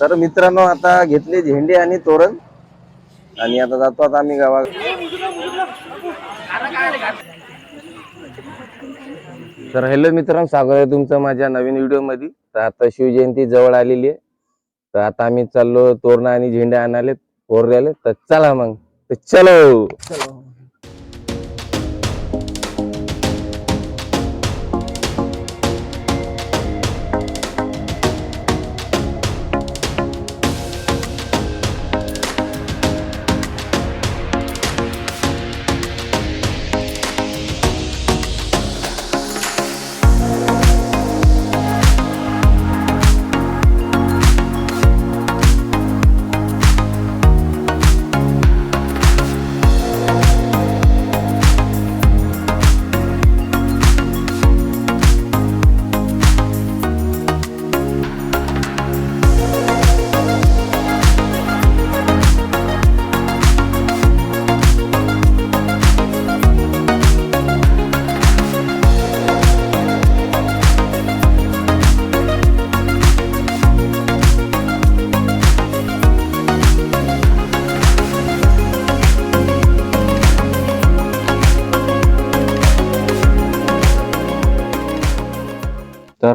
तर मित्रांनो आता घेतले झेंडे आणि तोरण. आणि आता जातो आता आम्ही गावा तर हॅलो मित्रांनो स्वागत आहे तुमचं माझ्या नवीन व्हिडिओमध्ये तर आता शिवजयंती जवळ आलेली आहे. तर आता आम्ही चाललो तोरण आणि झेंडे आणाले पोरल्याले तर चला मग. तर चलो. चलो.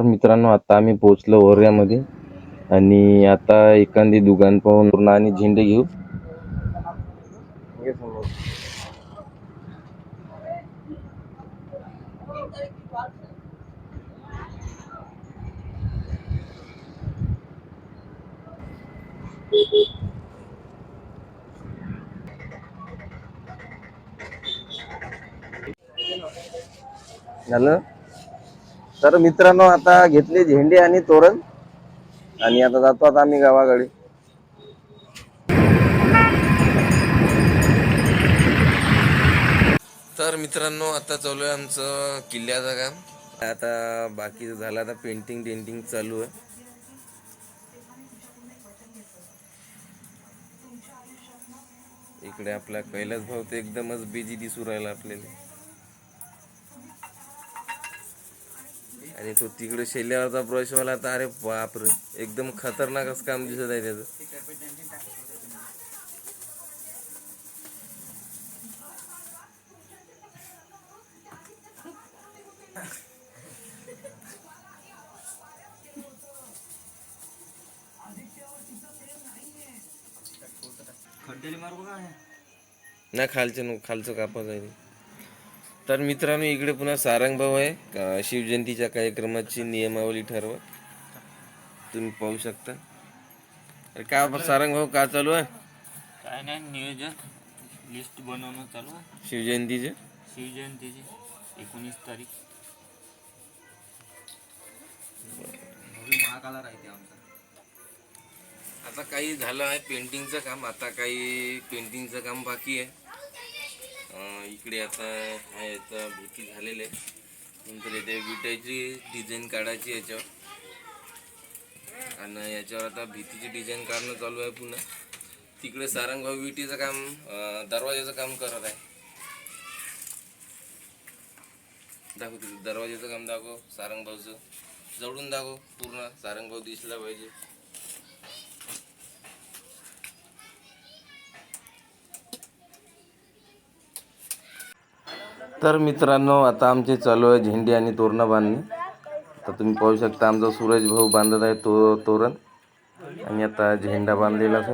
मित्रांनो आता आम्ही पोहोचलो ओऱ्यामध्ये आणि आता एखादी दुकान पाहून पूर्ण आणि झेंडे घेऊ. झालं? तर मित्रांनो आता घेतले झेंडे आणि तोरण. आणि आता जातो आता आम्ही गावाकडे. तर मित्रांनो आता चालू आहे आमचं किल्ल्याचं काम आता बाकी झालं आता पेंटिंग टेंटिंग चालू आहे. इकडे आपला कैलास भाऊ तर एकदमच बिजी दिसू राहिला आपल्याला. आणि तो तिकडे शेल्यावरचा ब्रशवाला तर अरे बापरे एकदम खतरनाकच काम दिसत आहे त्याचं नाही खालचं खालचं कापत आहे. तर मित्रांनो इकडे पुन्हा सारंग भाऊ आहे. का शिवजयंतीच्या कार्यक्रमाची नियमावली ठरवा. तुम्ही पाहू शकता. अरे काय बा- सारंग भाऊ काय चालू आहे? काय नाही नियोजन. लिस्ट बनवणं चालू आहे. शिवजयंतीचे? शिवजयंतीची. एकोणीस तारीख. महाकाला राहते आमचा. आता काही झालं आहे पेंटिंगचं काम. आता काही पेंटिंगचं काम बाकी आहे. इकडे आता हा याचा भीती झालेले. आहे नंतर येते विटायची डिझाईन काढायची याच्यावर. आणि याच्यावर आता भीतीची डिझाईन काढणं चालू आहे पुन्हा. तिकडे सारंगभाऊ विटीचं काम दरवाजाचं काम करत आहे. दाखव तिकडे दरवाजाचं काम दाखव सारंगभाऊचं. जवळून दाखव पूर्ण सारंगभाऊ दिसला पाहिजे. तर मित्रांनो आता आमचे चालू आहे झेंडी आणि तोरणं बांधणे. तर तुम्ही पाहू शकता आमचा सूरज भाऊ बांधत आहे तो तोरण. आणि आता झेंडा बांधलेला आहे.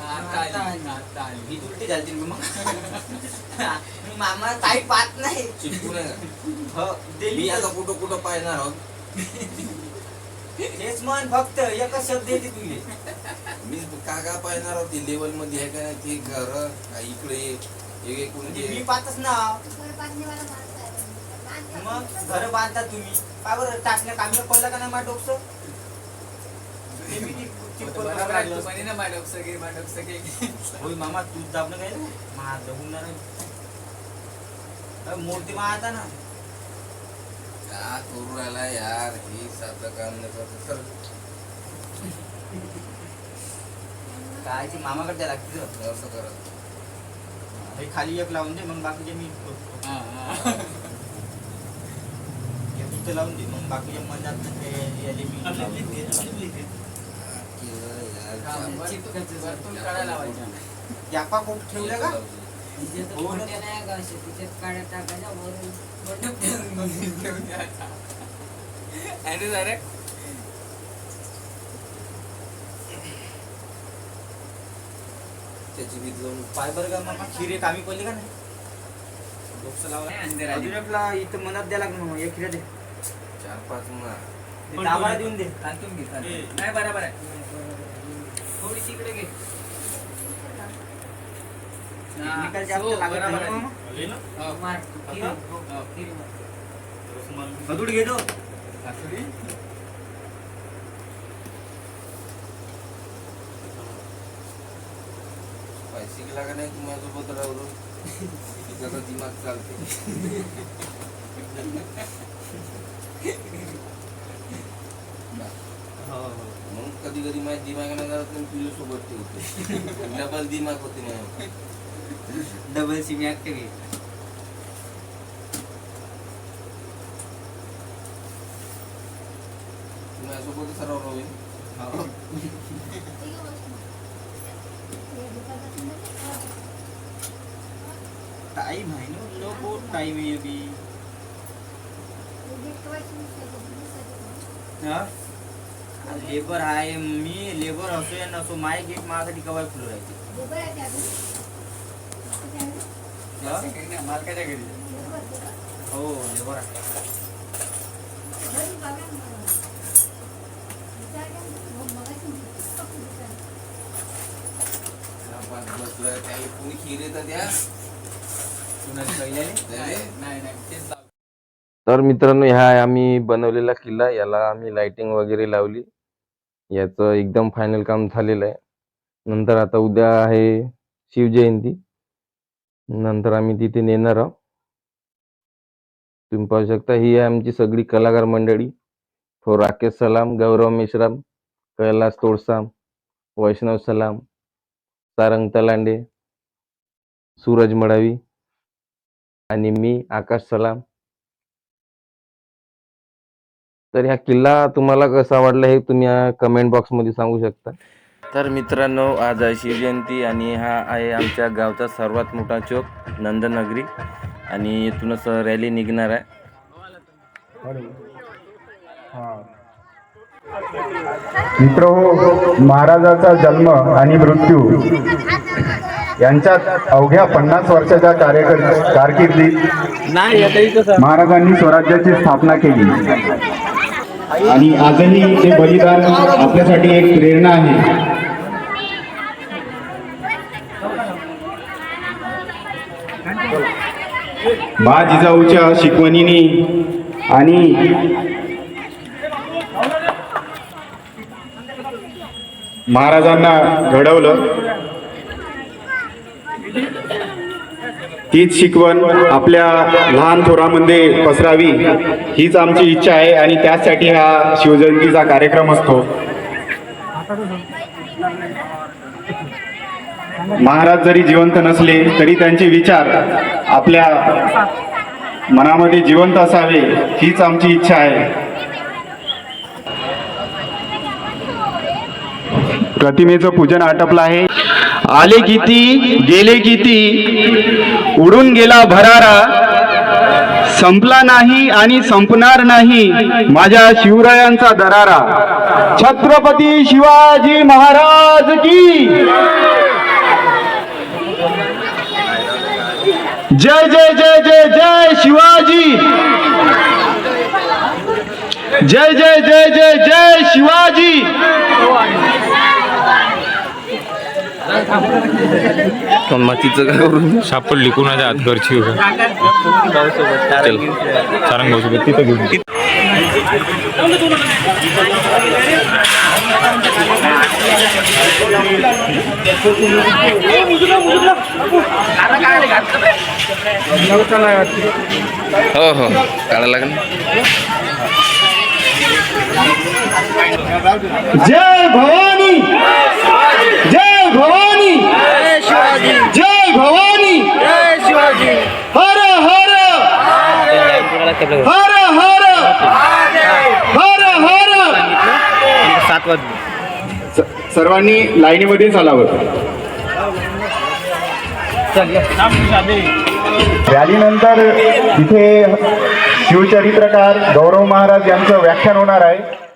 आता आली आता आली उलटी झाली मग? मामा काही पाहत नाही. चिटकू नये हो मी आता कुठं कुठं पाहणार आहोत? तेच म्हण फक्त एकच शब्द येते तुले. मी का का पाहणार होती लेवलमध्ये आहे का नाही ते घर का इकडे एक एक म्हणजे मी कोणते पाहतच ना. मग घर बांधता तुम्ही. काय बरं टाकल्या कामीला पडलं का नाही माझं डोकसं? म्हणे ना माडक सगळे माडक सगळे होय मामा तू दाबणं काय रे? मा दबून ना. अरे मूर्ती मा आता ना का करू राहिला यार हे साधं काम नाही करत. काय ते मामाकडे द्या लागते. असं करत हे खाली एक लावून दे मग बाकीचे मी करतो. हा, हा. हे तिथं लावून दे मग बाकीचे मजात ते मी यापा खूप ठेवल्या का? जरा त्याची भीत लावून पाय बरं का मामा? खिरे कामी पडली का नाही? डोकसं लावला. इथं मनात द्या लागलं मामा एक खिरे दे. चार पाच ना ते दाबाला देऊन दे तांतून घे तांतून. नाही बरोबर आहे थोडीशी इकडे घे हा, Technical जास्त हो, लागत बरोबर नाही आहे. मामा. हो. हो. शिकला का नाही माझ्यासोबत राहू त्याचा दिमाग चालते मग कधी कधी माझ्या दिमागाने जात नाही तुझ्या सोबत ठेवते डबल दिमाग होते माझ्या डबल सिमी ऍक्टिव्ह माझ्यासोबत सर्व राहू टाइम आहे ना लो बहुत टाइम है अभी. हा? लेबर आहे मी लेबर असो या नसो माय गेट माझ्यासाठी कवाय खुलं राहते हा? मालकाच्या घरी हो लेबर आहे काही कोणी खीर द्या कुणाची पहिल्याने नाही नाही नाही, तेच. तर मित्रांनो ह्या आम्ही बनवलेला किल्ला याला आम्ही लाइटिंग वगैरे लावली. याचं एकदम फायनल काम झालेलं आहे. नंतर आता उद्या आहे शिवजयंती. नंतर आम्ही तिथे नेणार आहोत. तुम्ही पाहू शकता ही आहे आमची सगळी कलाकार मंडळी. तो राकेश सलाम गौरव मेश्राम कैलास तोडसाम वैष्णव सलाम सारंग तलांडे सूरज मडावी आणि मी आकाश सलाम तर ह्या किल्ला तुम्हाला कसा वाटला हे तुम्ही कमेंट बॉक्समध्ये सांगू शकता. तर मित्रांनो आज आहे शिवजयंती आणि हा आहे आमच्या गावचा सर्वात मोठा चौक नंदनगरी. आणि इथूनच रॅली निघणार आहे. मित्र हो महाराजाचा जन्म आणि मृत्यू यांच्यात अवघ्या पन्नास वर्षाच्या कार्यकर कारकिर्दीत महाराजांनी स्वराज्याची स्थापना केली. आणि आजही ते बलिदान आपल्यासाठी एक प्रेरणा आहे. बा जिजाऊच्या शिकवणीने आणि महाराजांना घडवलं. हीच शिकवण आपल्या लहान थोरामध्ये पसरावी हीच आमची इच्छा आहे आणि त्यासाठी हा शिवजयंतीचा कार्यक्रम असतो. महाराज जरी जिवंत नसले तरी त्यांचे विचार आपल्या मनामध्ये जिवंत असावे हीच आमची इच्छा आहे. प्रतिमेचं पूजन आटपलं आहे. आले किती गेले किती? उडून गेला भरारा. संपला नाही आणि संपणार नाही माझ्या शिवरायांचा दरारा. छत्रपती शिवाजी महाराज की जय जय जय जय जय शिवाजी. जय जय जय जय जय शिवाजी. मातीचं काय करू? सापडली कुणाच्या हात घरची हो सारंग भाऊ तिथं घेऊन हो हो. काढायला लागेल. जय भवानी! जय भवानी। जय भवानी। हर हर। हर हर। हर हर। स- सर्वांनी लाईनीमध्ये चालावं. रॅलीनंतर इथे शिवचरित्रकार गौरव महाराज यांचं व्याख्यान होणार आहे.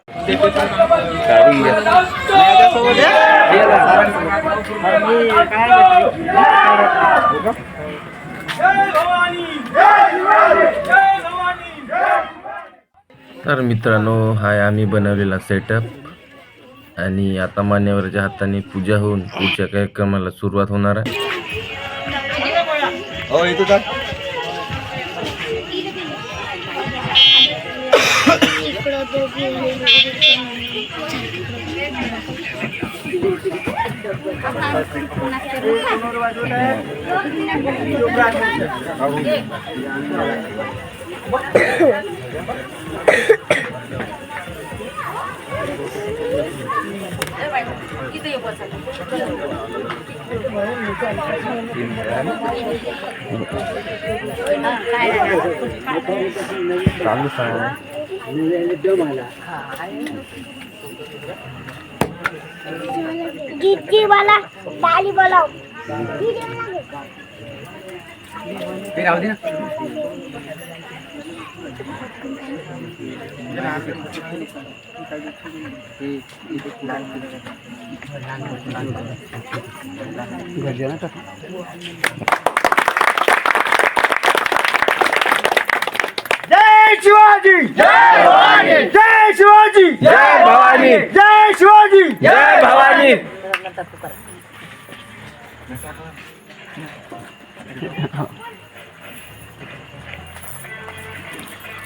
तर मित्रांनो हाय आम्ही बनवलेला सेटअप आणि आता मान्यवरच्या हाताने पूजा होऊन पुढच्या कार्यक्रमाला सुरुवात होणार आहे. हो, Kita Coba. buat satu. गीतची मला डाली बोलाव. ते राहू दे ना. जय शिवाजी! जय भवानी! जय शिवाजी! जय भवानी! जय शिवाजी! जय Bhavani! かここから。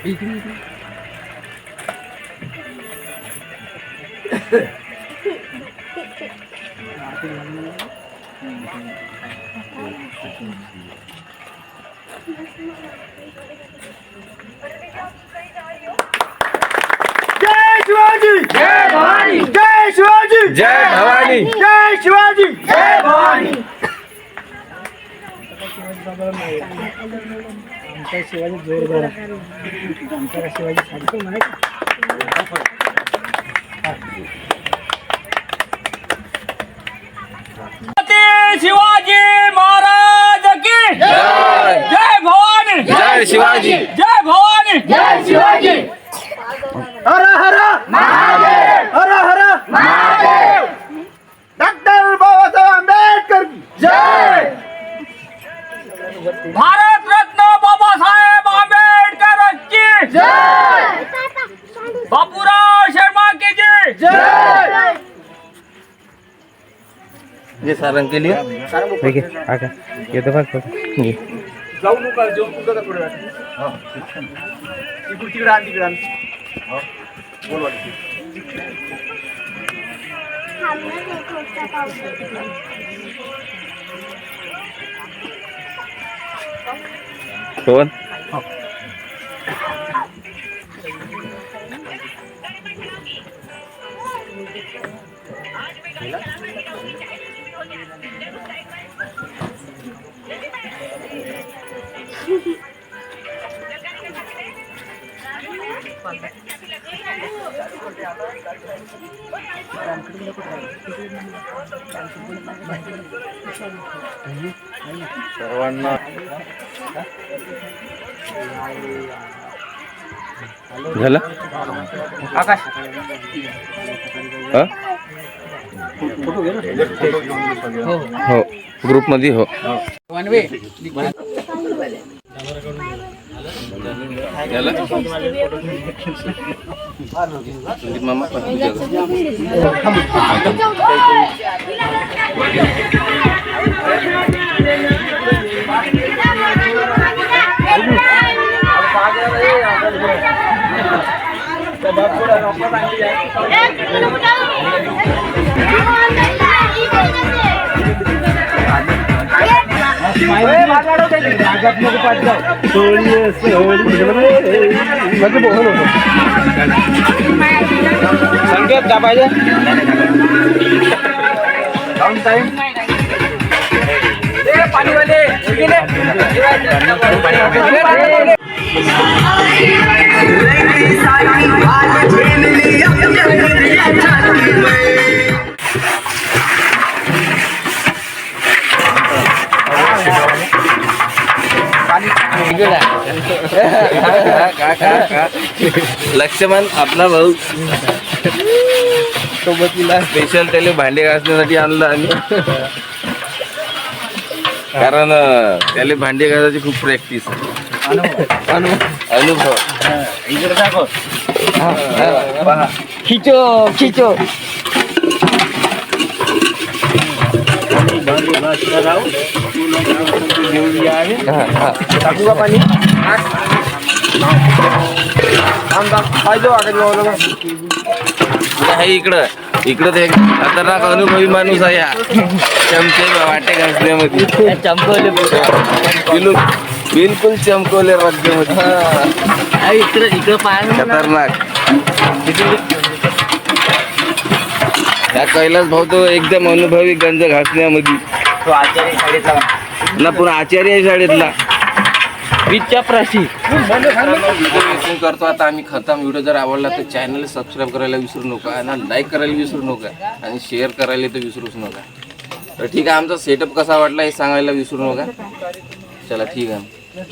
いるいる。Yay, Shivaji! Yay, Bhavani! जय शिवाजी! जय भवानी! जय शिवाजी! जय भवानी! जय शिवाजी जय भवानी शिवाजी महाराज की! जय भवानी! जय शिवाजी! जय सारंग केली. जाऊ नका जेवण तुझं का थोड्या वेळात इकडे तिकडे आण तिकडे आण. हो. बोल कोण? सर्वांना झालं? आकाश हा? हो. ग्रुपमध्ये हो. मामा संकेत तुझ्या घरी. का- का- का- लक्ष्मण आपला भाऊ. सोबतीला. स्पेशल त्याला भांडे घासण्यासाठी आणलं आम्ही. कारण त्याला भांडे घासायची खूप प्रॅक्टिस अनुभव. खिचो खिचो. आहे इकडं. इकडं ते खतरनाक अनुभवी माणूस आहे हा. चमचे वाटे घासण्यामध्ये. चंपवले बिलकुल बिलकुल चमकवले राज्यामध्ये इकडे इकडे पाया खतरनाक. या कैलास भाऊ तो एकदम अनुभवी गंज घासण्यामध्ये. तो आचार्य शाळेचा ना पुन्हा आचार्य आहे शाळेतला. विद्या प्राशी व्हिडिओ करतो आता आम्ही खतम. व्हिडिओ जर आवडला तर चॅनल सबस्क्राईब करायला विसरू नका ना लाईक करायला विसरू नका आणि शेअर करायला तर विसरूच नका. तर ठीक आहे आमचा सेटअप कसा वाटला हे सांगायला विसरू नका. चला ठीक आहे.